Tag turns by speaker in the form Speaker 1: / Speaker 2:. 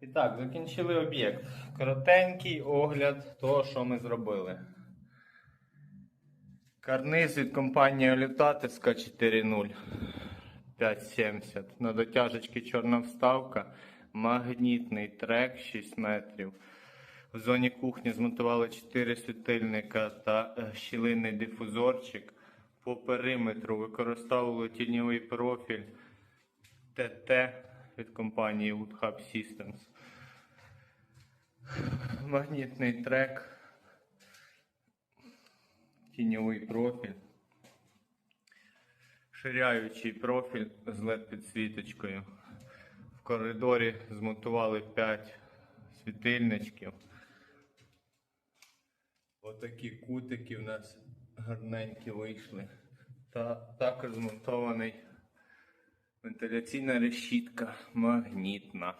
Speaker 1: І так, закінчили об'єкт. Коротенький огляд того, що ми зробили. Карниз від компанії Олютатиска 4.0 570. На дотяжечки чорна вставка. Магнітний трек 6 метрів. В зоні кухні змонтували 4 світильника та е, щілинний дифузорчик. По периметру використовували тіньовий профіль ТТ від компанії Woodhub Systems. Магнітний трек. Тіньовий профіль. Ширяючий профіль з LED підсвіточкою. В коридорі змонтували 5 світильничків. Отакі кутики в нас гарненькі вийшли. Та також змонтований вентиляційна решітка магнітна.